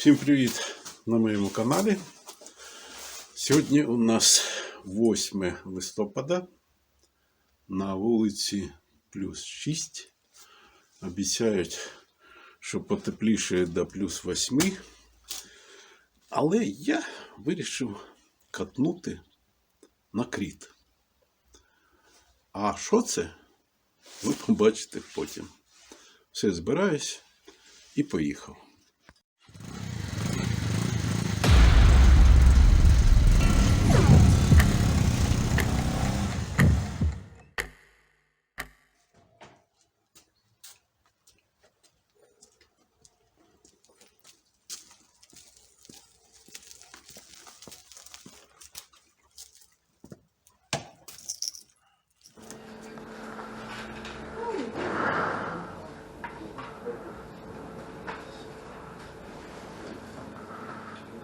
Всім привіт на моєму каналі. Сьогодні у нас 8 листопада. На вулиці плюс 6. Обіцяють, що потепліше до плюс 8. Але я вирішив катнути на кріт. А що це? Ви побачите потім. Все, збираюсь і поїхав.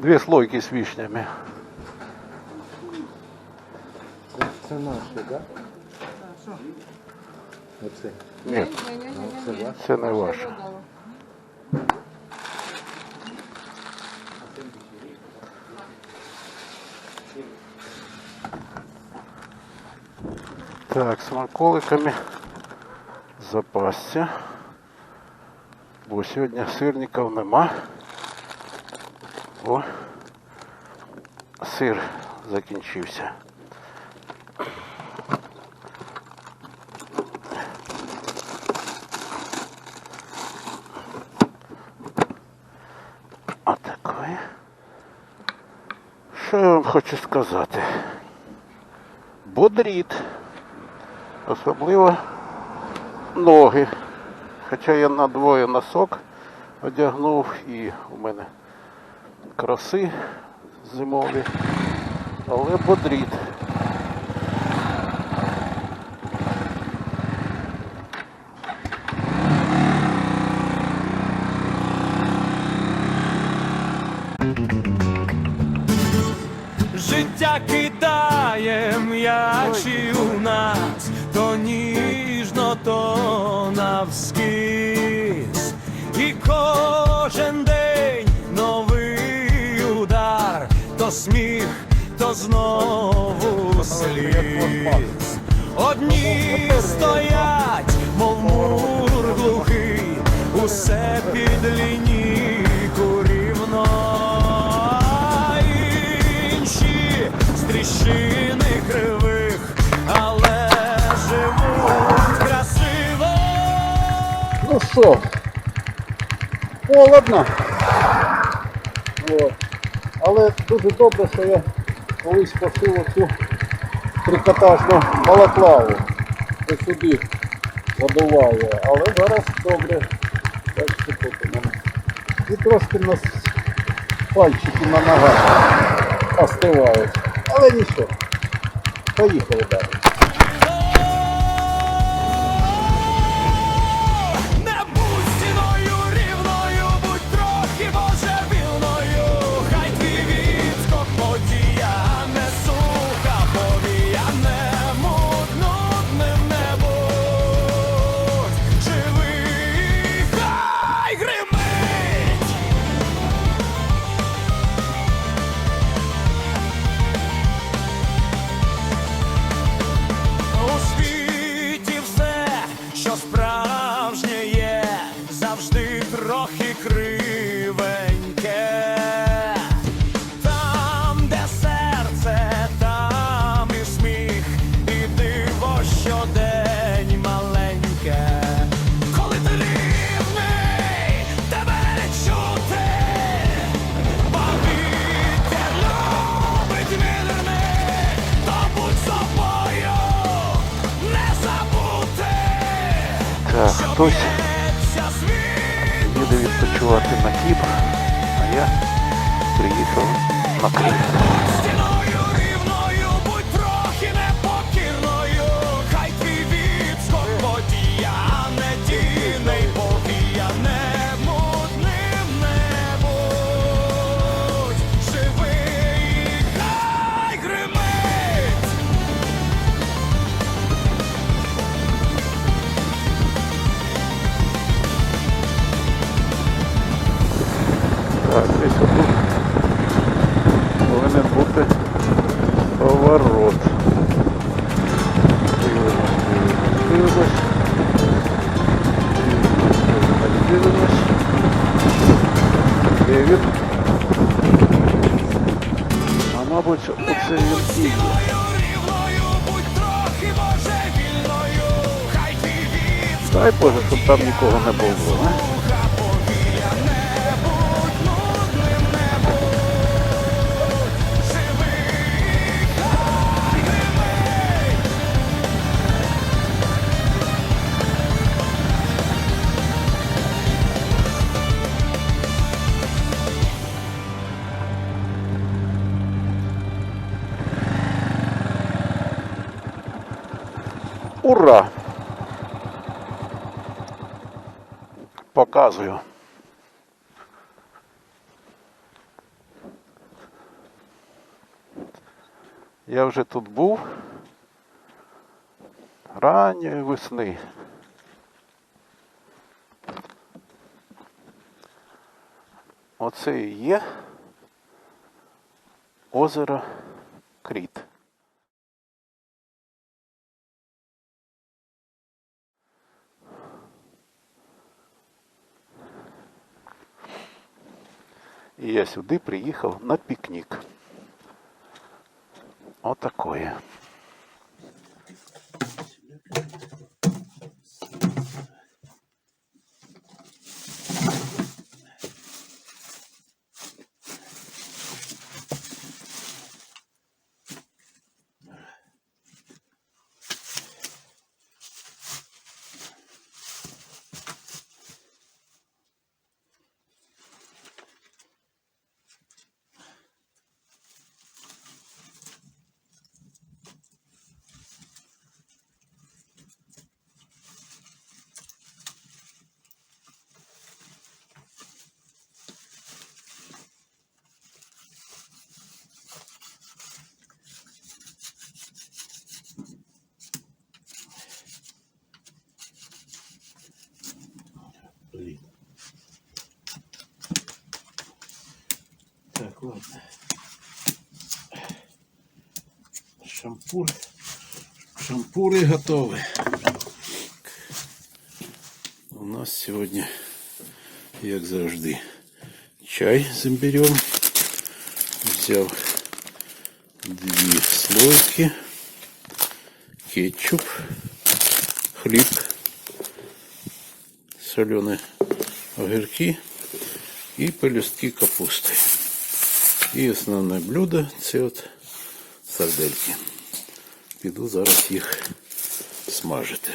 Две слойки с вишнями. Це, це наше, так? Оце. Нет, Це ваше. це не ваше. Так, смаколиками запасся. Бо сьогодні сирників нема. О, сир закінчився. Отакої. Що я вам хочу сказати? Бодріт. Особливо ноги. Хоча я на двоє носок одягнув і у мене краси зимові, але бодріт. Життя кидає м'ячі у нас, то ніжно, то навскіз. І кожен то сміх, то знову сліз. Одні стоять, мов мур глухий, усе під лінійку рівно, а інші з тріщини кривих, але живуть красиво. Ну що, холодно. От. Але дуже добре, що я колись пошив оцю трикотажну балаклаву. Ось сюди задуває. Але зараз добре. І трошки у нас пальчики на ногах остивають. Але нічого. Поїхали далі. Хтось їде відпочивати на Кіпр, а я приїхав на Крим. Там нікого не було. не. Ура! Показую. Я вже тут був ранньої весни. Оце і є озеро Кріт. І я сюди приїхав на пікнік. Отакое. Шампур. Шампури готові. У нас сьогодні, як завжди, чай з імбирем. Взяв дві слойки, кетчуп, хліб, солені огірки і пелюстки капусти. І основне блюдо це от сардельки. Піду зараз їх смажити.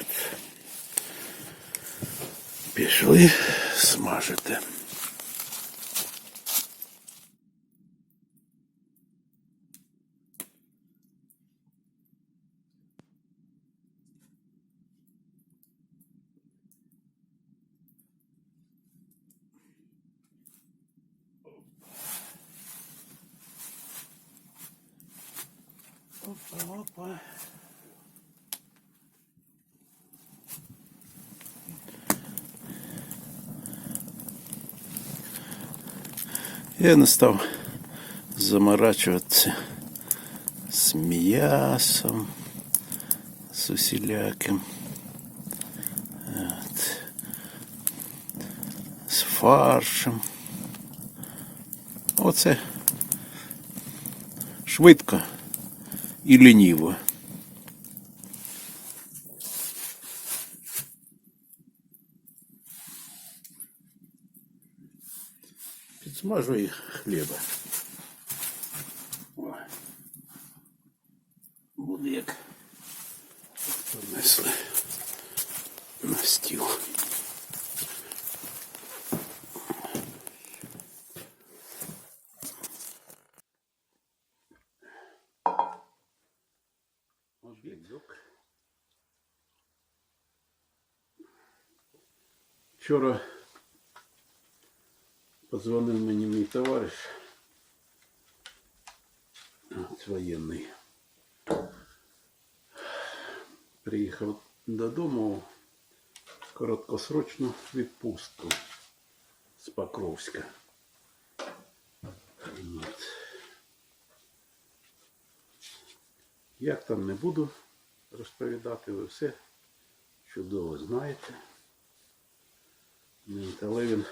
От. Пішли смажити. Опа. Я не став заморачуватися з м'ясом, з усіляким. От. З фаршем. Оце швидко і лініво. Підсмажу їх хліба. Вчора позвонив мені мій товариш. Воєнний. Приїхав додому короткосрочну відпустку з Покровська. От. Як там не буду розповідати, ви все чудово знаєте. Але він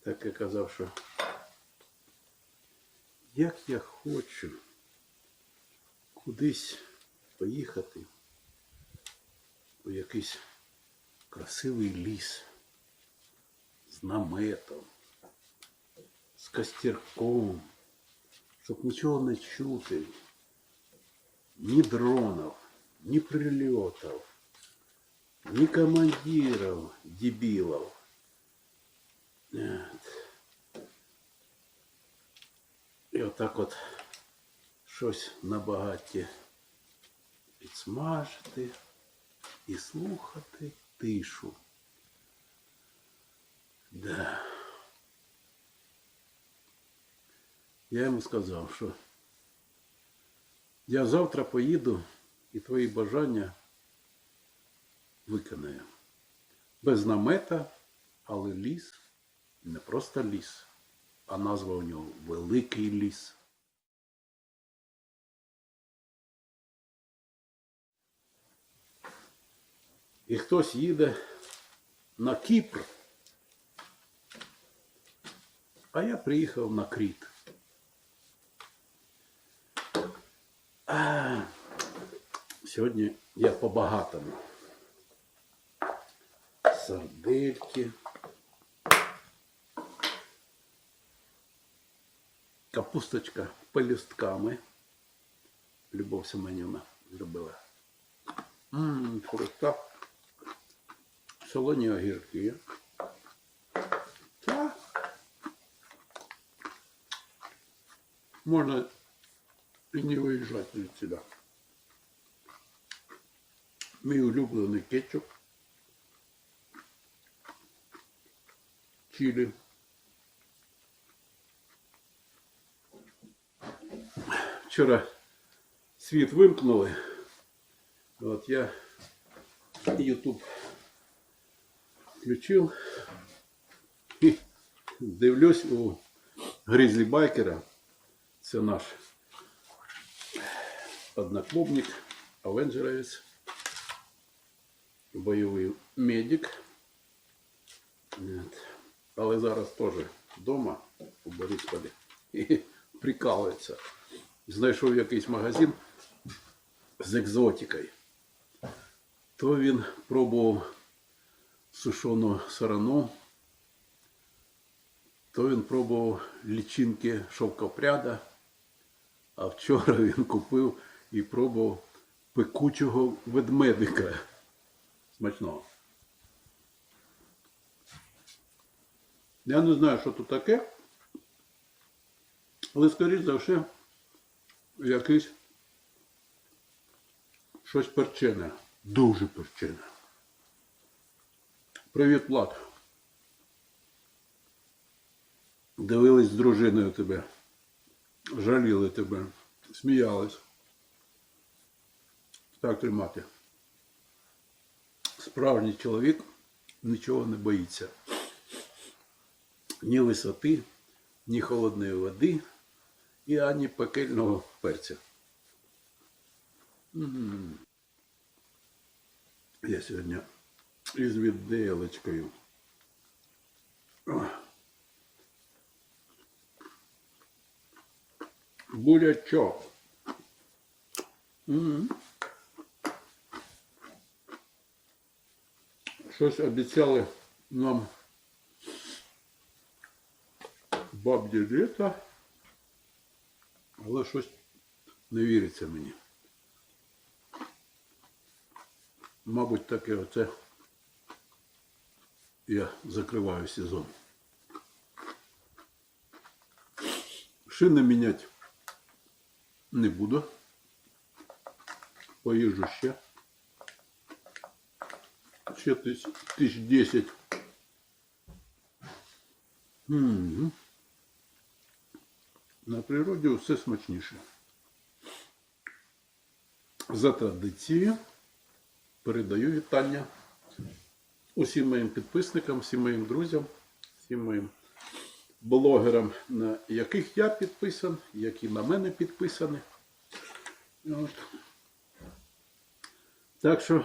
так і казав, що як я хочу кудись поїхати у якийсь красивий ліс з наметом, з костерком, щоб нічого не чути, ні дронів, ні прильотів, ні командирів, дебілів. От. І отак от щось на багатті підсмажити і слухати тишу. Да. Я йому сказав, що я завтра поїду і твої бажання виконаю. Без намета, але ліс не просто ліс, а назва у нього Великий ліс. І хтось їде на Кіпр, а я приїхав на Кріт. А, сьогодні я по-багатому. Сардельки. Капусточка пелюстками. Любов Семенівна зробила. Ммм, фрукта. Солоні огірки. Та. Можна і не виїжджати від сюди. Мій улюблений кетчуп. Чилі. Вчора світ вимкнули. От я YouTube включив і дивлюсь у Грізлі Байкера. Це наш одноклубник, авенджеровець, бойовий медик. От. Але зараз теж вдома у Борисполі і прикалується. Знайшов якийсь магазин з екзотикою. То він пробував сушену сарану, то він пробував лічинки шовкопряда, а вчора він купив і пробував пекучого ведмедика. Смачного. Я не знаю, що тут таке, але, скоріш за все, якийсь щось перчене. Дуже перчене. Привіт, Влад. Дивились з дружиною тебе. Жаліли тебе. Сміялись. Так тримати. Справжній чоловік нічого не боїться. Ні висоти, ні холодної води і ані пекельного перця. Я сьогодні із відделочкою. Бурячок. Щось обіцяли нам бабді літа, але щось не віриться мені. Мабуть, таке оце я закриваю сезон. Шини міняти не буду. Поїжджу ще. Ще тисяч, десять. Мгм. На природі все смачніше. За традицією передаю вітання усім моїм підписникам, всім моїм друзям, всім моїм блогерам, на яких я підписан, які на мене підписані. От. Так що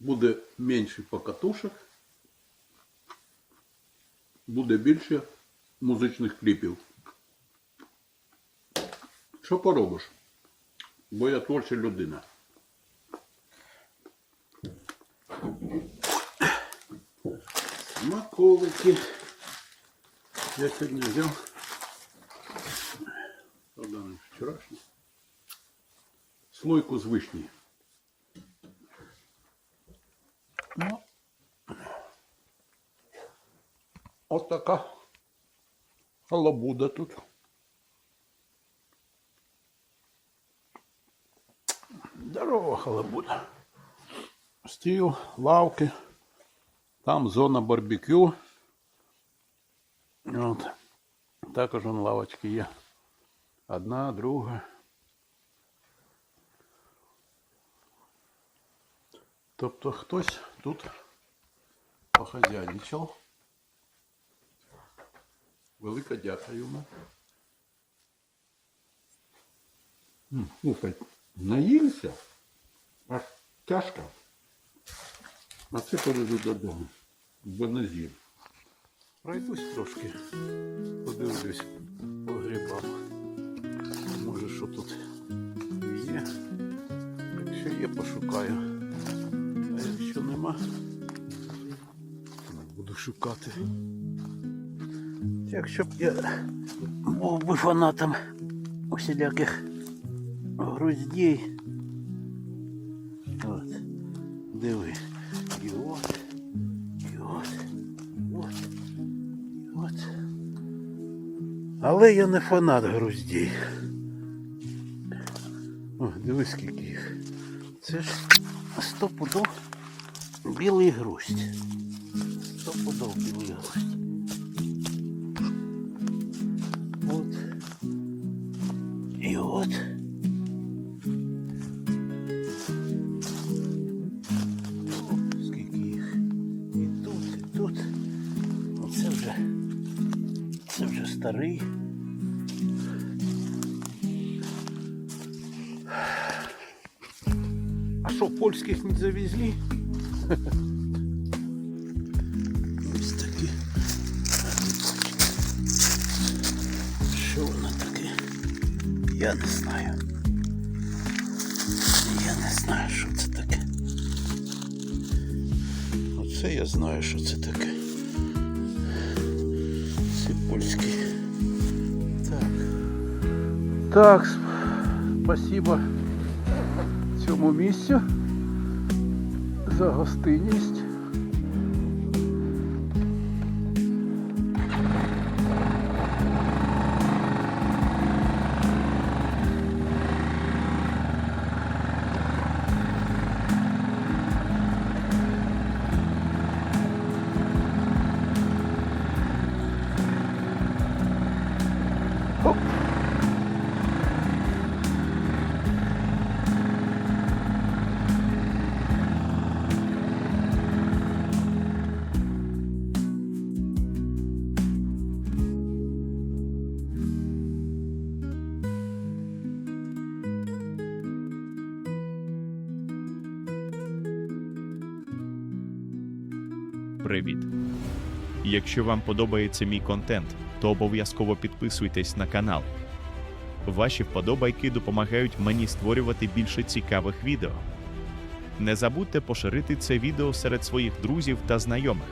буде менше покатушок, буде більше музичних кліпів. Що поробиш? Бо я творча людина. Смаколики. Я сьогодні взяв. Правда, вчорашній. Слойку з вишні. Така халабуда тут. Здорова халабуда. Стіл, лавки. Там зона барбекю. От. Також вон лавочки є. Одна, друга. Тобто хтось тут похазяйничав. Велика дяка йому. Слухай, наївся? Аж тяжко. А це поведу додому. Бо не з'їм. Пройдусь трошки. Подивлюсь по грибам. Може, що тут є. Якщо є, пошукаю. А якщо нема, буду шукати. Якщо б я був би фанатом усіляких груздей. От, диви. І от, і от, от, і от. Але я не фанат груздей. О, диви скільки їх. Це ж стопудов білий грусть. Стопудов білий грусть. От. І от. О, скільки їх. І тут, і тут. Оце вже. Це вже старий. А що, польських не завезли? Я не знаю. Я не знаю, що це таке. Оце я знаю, що це таке. Це польський. Так. Так, спасибо цьому місцю за гостинність. Привіт! Якщо вам подобається мій контент, то обов'язково підписуйтесь на канал. Ваші вподобайки допомагають мені створювати більше цікавих відео. Не забудьте поширити це відео серед своїх друзів та знайомих.